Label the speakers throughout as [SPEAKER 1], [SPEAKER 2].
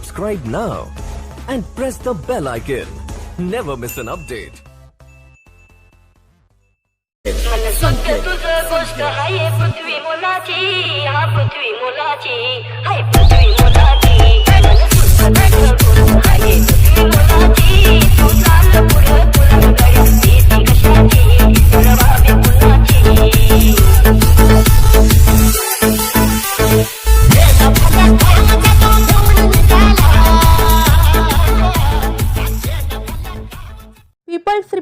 [SPEAKER 1] Subscribe now and press the bell icon. Never miss an update.
[SPEAKER 2] मन सत्य तुझं गोष्ट हाय पृथ्वी मुलाची हा पृथ्वी मुलाची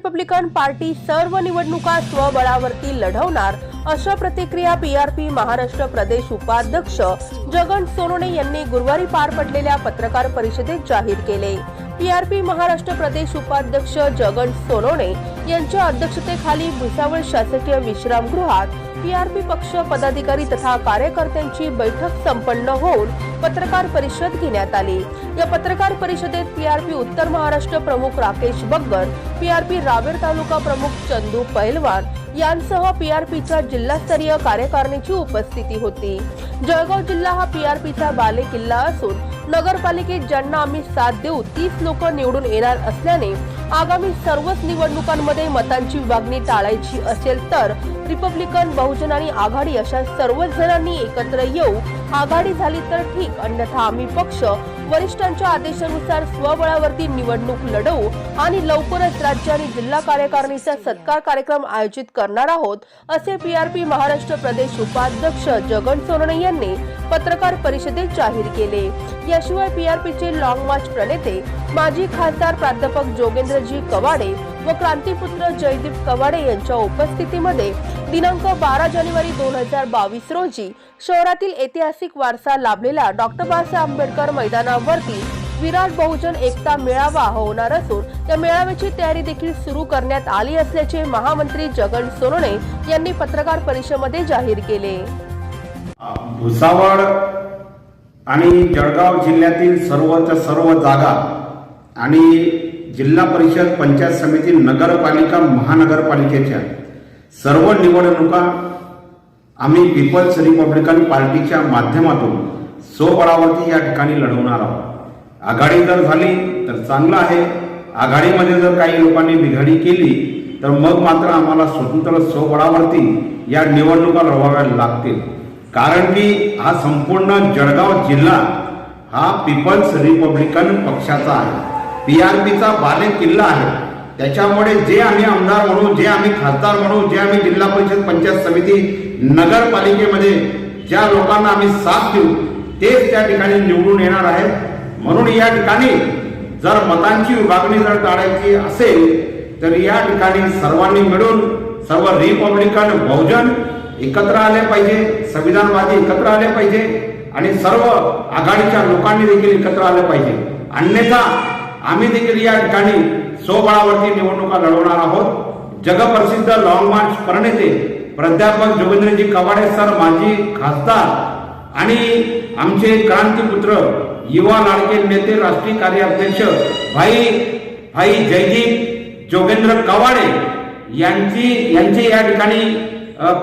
[SPEAKER 3] रिपब्लिकन पार्टी सर्व निवडणुका स्वबळावरती लढवणार अशा प्रतिक्रिया पीआरपी महाराष्ट्र प्रदेश उपाध्यक्ष जगन सोनवणे यांनी गुरुवारी पार पडलेल्या पत्रकार परिषदेत जाहीर केले. पीआरपी महाराष्ट्र प्रदेश उपाध्यक्ष जगन सोनवणे यांच्या अध्यक्षतेखाली भुसावळ शासकीय विश्रामगृहात पीआरपी पक्ष पदाधिकारी तथा कार्यकर्त्यांची बैठक संपन्न होऊन पत्रकार परिषद घेण्यात आली. या पत्रकार परिषदेत पीआरपी उत्तर महाराष्ट्र प्रमुख राकेश बग्गर पीआरपी रावेर तालुका प्रमुख चंदू पैलवान यांसह पीआरपीच्या जिल्हास्तरीय कार्यकारिणीची उपस्थिती होती. जळगाव जिल्हा हा पीआरपीचा बाले किल्ला असून नगरपालिकेत ज्यांना आम्ही साथ देऊ तीस लोक निवडून येणार असल्याने आगामी सर्वच निवडणुकांमध्ये मतांची विभागणी टाळायची असेल तर रिपब्लिकन बहुजन आणि आघाडी अशा सर्वच जणांनी एकत्र येऊ आघाडी झाली तर ठीक अन्यथा आम्ही पक्ष वरिष्ठांच्या आदेशानुसार स्वबळावरती निवडणूक लढवू आणि लवकरच राज्य आणि जिल्हा कार्यकारिणीचा सत्कार कार्यक्रम आयोजित करणार आहोत असे पीआरपी महाराष्ट्र प्रदेश उपाध्यक्ष जगन सोनणे यांनी पत्रकार परिषदेत जाहीर केले. याशिवाय पीआरपीचे लॉंग मार्च प्रणेते माजी खासदार प्राध्यापक जोगेंद्रजी कवाडे व क्रांतीपुत्र जयदीप कवाडे यांच्या उपस्थितीमध्ये दिनांक बारा जानेवारी दोन हजार बावीस रोजी शहरातील ऐतिहासिक वारसा लाभलेल्या डॉक्टर बाबासाहेब आंबेडकर मैदानावरती विराट बहुजन एकता मेळावा होणार असून या मेळाव्याची तयारी देखील सुरू करण्यात आली असल्याचे महामंत्री जगन सोनोने यांनी पत्रकार परिषदेमध्ये जाहीर केले.
[SPEAKER 4] भुसावळ आणि जळगाव जिल्ह्यातील सर्वच्या सर्व जागा आणि जिल्हा परिषद पंचायत समिती नगरपालिका महानगरपालिकेच्या सर्व निवडणुका आम्ही पीपल्स रिपब्लिकन पार्टीच्या माध्यमातून स्वबळावरती या ठिकाणी लढवणार आहोत. आघाडी जर झाली तर चांगलं आहे. आघाडीमध्ये जर काही लोकांनी बिघाडी केली तर मग मात्र आम्हाला स्वतंत्र स्वबळावरती या निवडणुका लढवाव्या लागतील. कारण की हा संपूर्ण जळगाव जिल्हा हा पीपल्स रिपब्लिकन पक्षाचा आहे. पी आर पीचा बाले किल्ला आहे. त्याच्यामुळे जे आम्ही आमदार म्हणू जे आम्ही खासदार म्हणू जे आम्ही जिल्हा परिषद पंचायत समिती नगरपालिकेमध्ये ज्या लोकांना आम्ही साथ देऊ तेच त्या ठिकाणी निवडून येणार आहेत. म्हणून या ठिकाणी जर मतांची विभागणी जर काढायची असेल तर या ठिकाणी सर्वांनी मिळून सर्व रिपब्लिकन बहुजन एकत्र आले पाहिजे संविधानवादी एकत्र आले पाहिजे आणि सर्व आघाडीच्या लोकांनी देखील एकत्र आले पाहिजे. अन्यथा आम्ही देखील या ठिकाणी स्वबळावरती निवडणुका लढवणार आहोत. जगप्रसिद्ध लॉंग मार्च प्रणेते प्राध्यापक जोगेंद्रजी कवाडे सर माजी खासदार आणि आमचे क्रांतीपुत्र युवा लाडके नेते राष्ट्रीय कार्याध्यक्ष भाई भाई जयदीप जोगेंद्र कवाडे यांची यांचे या ठिकाणी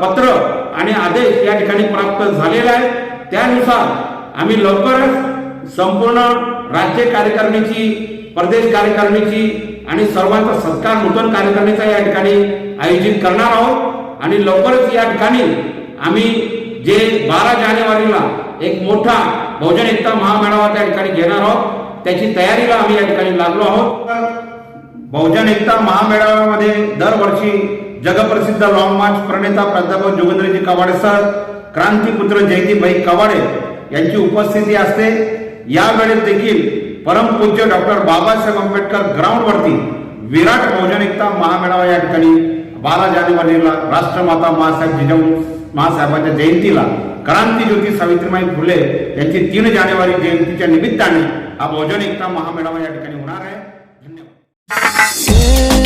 [SPEAKER 4] पत्र आणि आदेश या ठिकाणी प्राप्त झालेला आहे त्यानुसार आम्ही लवकरच संपूर्ण राज्य कार्यकारिणीची प्रदेश कार्यकारिणीची आणि सर्वांचा सत्कार नूतन कार्यकारिणीचा या ठिकाणी आयोजित करणार आहोत. आणि लवकरच या ठिकाणी आम्ही जे बारा जानेवारीला एक मोठा बहुजन एकता महामेळावा त्या ठिकाणी घेणार आहोत. त्याची तयारीला आम्ही या ठिकाणी लागलो आहोत. बहुजन एकता महामेळाव्यामध्ये दरवर्षी जगप्रसिद्ध लॉंग मार्च प्रणेता प्राध्यापक जोगेंद्रजी कवाडे सर क्रांतीपुत्र जयंतीबाई कवाडे यांची उपस्थिती असते. यावेळेस देखील परमपूज्य डॉक्टर बाबासाहेब आंबेडकर ग्राउंडवरती विराट बहुजन एकता महामेळावा या ठिकाणी बारा जानेवारीला राष्ट्रमाता महासाहेब जिजाऊ महासाहेबांच्या जयंतीला क्रांतीज्योती सावित्रीबाई फुले यांची तीन जानेवारी जयंतीच्या निमित्ताने हा बहुजन एकता महामेळावा या ठिकाणी होणार आहे. धन्यवाद.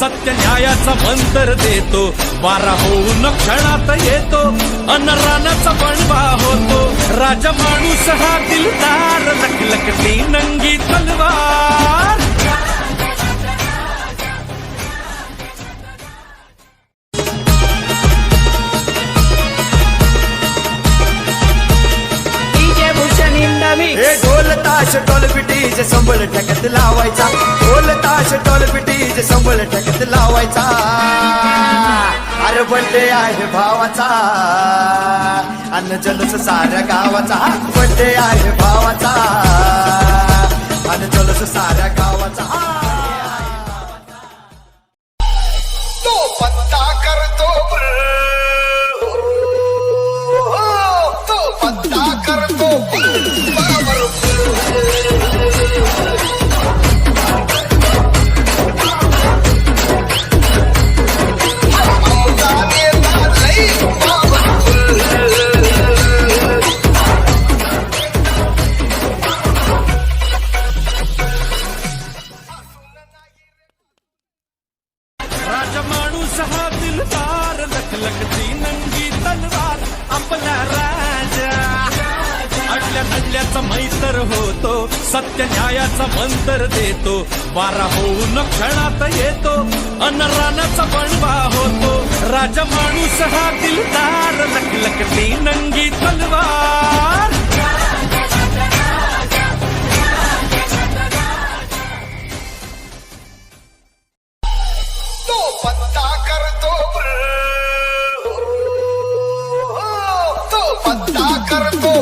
[SPEAKER 2] सत्य
[SPEAKER 5] न्यायाचा मंतर देतो. वारा होऊन क्षणात येतो. अन रानाचा बनवा होतो राजमाणूस हा दिलदार. लखलखती नंगी तलवार.
[SPEAKER 6] हे ढोल ताश टोल पिटीज संबळ ठकत लावायचा. ढोल ताश टोल पिटीज संबळ ठेकत लावायचा. अरे बड्डे आहे भावाचा. अन्न जलस साऱ्या गावाचा. बड्डे आहे भावाचा. अन्न जलस साऱ्या गावाचा. तो पत्ता करतो.
[SPEAKER 5] तर होतो सत्य न्यायाचा मंतर देतो वारा होऊन क्षणात येतो अनरानाचा बणवा होतो होतो राजमाणूस हा दिलदार लखलखती नंगी तलवार
[SPEAKER 6] तो पत्ता करतो तो पत्ता करतो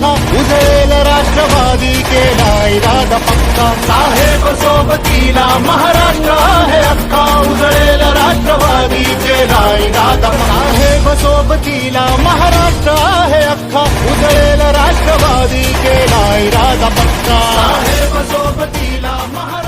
[SPEAKER 7] पंखा उजळेल राष्ट्रवादी केला इरादा पक्का साहेब सोबतीला महाराष्ट्र आहे अख्खा. उजळेल राष्ट्रवादी केला इरादा पक्का साहेब सोबतीला महाराष्ट्र आहे अख्खा. उजळेल राष्ट्रवादी केला इरादा पक्का साहेब सोबतीला महाराष्ट्र